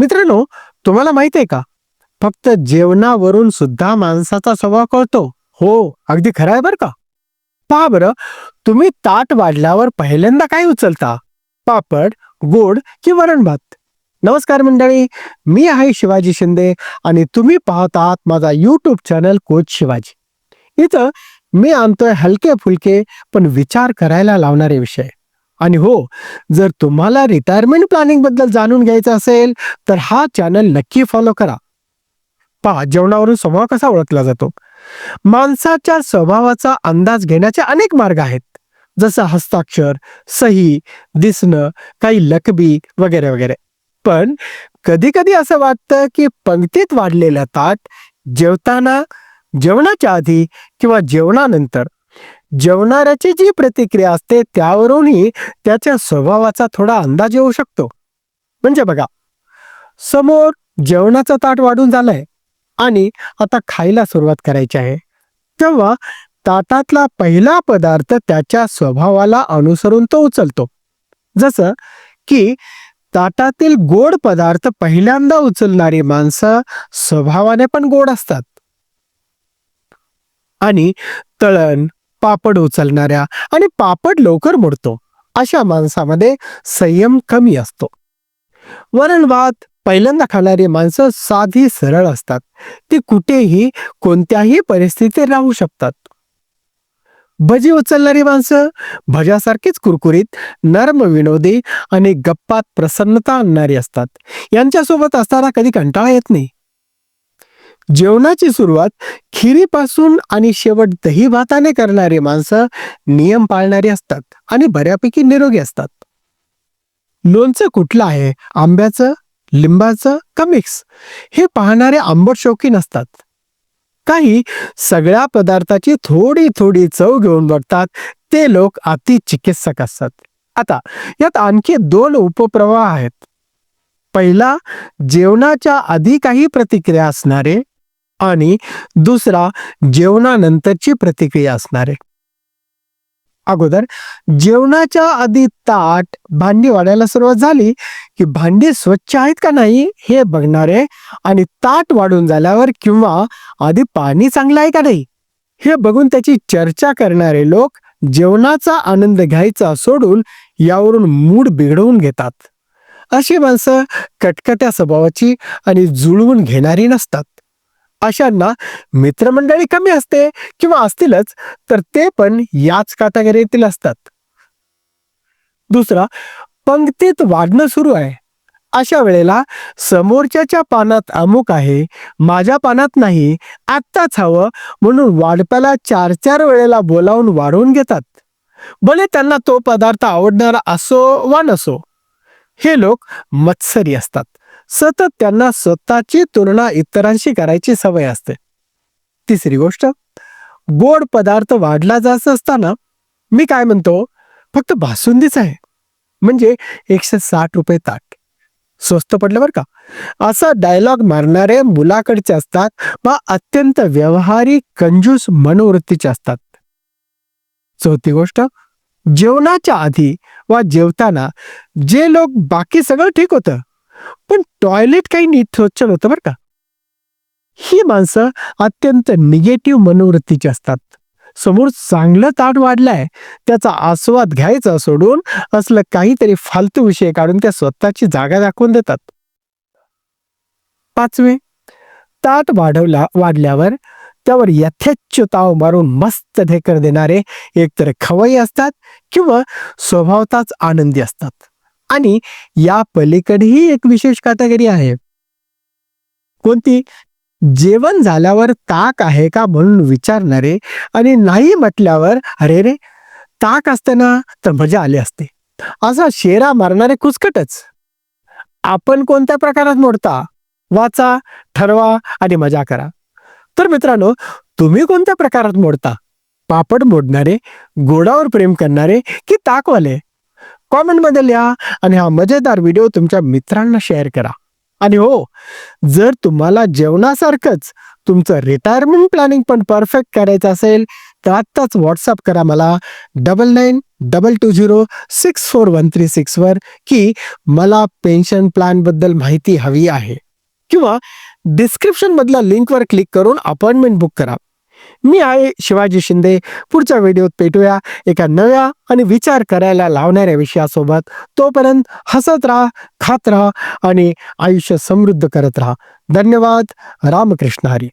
मित्रांनो तुम्हाला माहीत आहे का? फक्त जेवणावरून सुद्धा माणसाचा स्वभाव कळतो. हो अगदी खरं आहे बरं का? पहा बरं तुम्ही ताट वाढल्यावर पहिल्यांदा काय उचलता? पापड गोड की वरण भात? नमस्कार मंडळी मी आहे शिवाजी शिंदे आणि तुम्ही पाहत आहात माझा यूट्यूब चॅनल कोच शिवाजी. इथं मी आणतोय हलके फुलके पण विचार करायला लावणारे विषय. आणि हो जर तुम्हाला रिटायरमेंट प्लॅनिंगबद्दल जाणून घ्यायचं असेल तर हा चॅनल नक्की फॉलो करा. पहा जेवणावरून स्वभाव कसा ओळखला जातो? माणसाच्या स्वभावाचा अंदाज घेण्याचे अनेक मार्ग आहेत. जसं हस्ताक्षर सही दिसणं काही लकबी वगैरे वगैरे. पण कधी कधी असं वाटतं की पंक्तीत वाढलेलं ताट जेवताना जेवणाच्या आधी किंवा जेवणानंतर जेवणाऱ्याची जी प्रतिक्रिया असते त्यावरूनही त्याच्या स्वभावाचा थोडा अंदाज येऊ शकतो. म्हणजे बघा समोर जेवणाचं ताट वाढून झालंय आणि आता खायला सुरुवात करायची आहे. तेव्हा ताटातला पहिला पदार्थ त्याच्या स्वभावाला अनुसरून तो उचलतो. जसं की ताटातील गोड पदार्थ पहिल्यांदा उचलणारी माणसं स्वभावाने पण गोड असतात. आणि तळण पापड उचलणाऱ्या आणि पापड लवकर मोडतो. अशा माणसामध्ये संयम कमी असतो. वरण भात पहिल्यांदा खाणारी माणसं साधी सरळ असतात. ती कुठेही कोणत्याही परिस्थितीत राहू शकतात. भजी उचलणारी माणसं भज्यासारखीच कुरकुरीत नर्म विनोदी आणि गप्पात प्रसन्नता आणणारी असतात. यांच्यासोबत असताना कधी कंटाळा येत नाही. जेवणाची सुरुवात खिरीपासून आणि शेवट दही भाताने करणारी माणसं नियम पाळणारी असतात आणि बऱ्यापैकी निरोगी असतात. लोणचं कुठलं आहे? आंब्याचं? लिंबाचं? का मिक्स? हे पाहणारे आंबट शौकीन असतात. काही सगळ्या पदार्थाची थोडी थोडी चव घेऊन बघतात ते लोक अति चिकित्सक असतात. आता यात आणखी दोन उपप्रवाह आहेत. पहिला जेवणाच्या आधी काही प्रतिक्रिया असणारे आणि दुसरा जेवणानंतरची प्रतिक्रिया असणार आहे. अगोदर जेवणाच्या आधी ताट भांडी वाढायला सुरुवात झाली की भांडी स्वच्छ आहेत का नाही हे बघणारे आणि ताट वाढून झाल्यावर किंवा आधी पाणी चांगलं आहे का नाही हे बघून त्याची चर्चा करणारे लोक जेवणाचा आनंद घ्यायचा सोडून यावरून मूड बिघडवून घेतात. अशी माणसं कटकट्या स्वभावाची आणि जुळवून घेणारी नसतात. अशांना मित्रमंडळी कमी असते किंवा असतीलच तर ते पण याच कॅटेगरीतील असतात. दुसरा पंक्तीत वाढणं सुरू आहे. अशा वेळेला समोरच्याच्या पानात अमुक आहे माझ्या पानात नाही आत्ताच हवं म्हणून वाढप्याला चार चार वेळेला बोलावून वाढवून घेतात. भले त्यांना तो पदार्थ आवडणारा असो वा नसो हे लोक मत्सरी असतात. सतत त्यांना स्वतःची तुलना इतरांशी करायची सवय असते. तिसरी गोष्ट गोड पदार्थ वाढला जात असताना मी काय म्हणतो? फक्त बासुंदीच आहे. म्हणजे एकशे साठ रुपये ताट. स्वस्त पडलं बरं का? असा डायलॉग मारणारे मुलाकडचे असतात वा अत्यंत व्यवहारिक कंजूस मनोवृत्तीचे असतात. चौथी गोष्ट जेवणाच्या आधी वा जेवताना जे लोक बाकी सगळं ठीक होतं पण टॉयलेट काही नीट स्वच्छ नव्हतं बरं का. ही माणसं अत्यंत निगेटिव्ह मनोवृत्तीची असतात. समोर चांगलं ताट वाढलाय त्याचा आस्वाद घ्यायचा सोडून असलं काहीतरी फालतू विषय काढून त्या स्वतःची जागा दाखवून देतात. पाचवे ताट वाढवला वाढल्यावर त्यावर यथेच्छ ताव मारून मस्त ढेकर देणारे एकतर खवई असतात किंवा स्वभावताच आनंदी असतात. आणि या पलीकडेही एक विशेष कॅटेगरी आहे. कोणती? जेवण झाल्यावर ताक आहे का म्हणून विचारणारे आणि नाही म्हटल्यावर अरे रे ताक असते ना तर मजा आली असते. असा शेरा मारणारे कुचकटच आपण कोणत्या प्रकारात मोडता? वाचा ठरवा आणि मजा करा. तर मित्रांनो तुम्ही कोणत्या प्रकारात मोडता? पापड मोडणारे गोडावर प्रेम करणारे की ताकवाले? कॉमेंटमध्ये लिहा आणि हा मजेदार व्हिडिओ तुमच्या मित्रांना शेअर करा. आणि हो जर तुम्हाला जेवणासारखंच तुमचं रिटायरमेंट प्लॅनिंग पण परफेक्ट करायचं असेल तर आत्ताच व्हॉट्सअप करा मला. Double nine double two zero six four one three सिक्सवर की मला पेन्शन प्लॅनबद्दल माहिती हवी आहे. किंवा डिस्क्रिप्शनमधल्या लिंकवर क्लिक करून अपॉइंटमेंट बुक करा. मी आहे शिवाजी शिंदे. पुढच्या व्हिडिओत भेटूया एका नव्या आणि विचार करायला लावणाऱ्या विषयासोबत. तोपर्यंत हसत राहा खात राहा आणि आयुष्य समृद्ध करत राहा. धन्यवाद. रामकृष्ण हरी.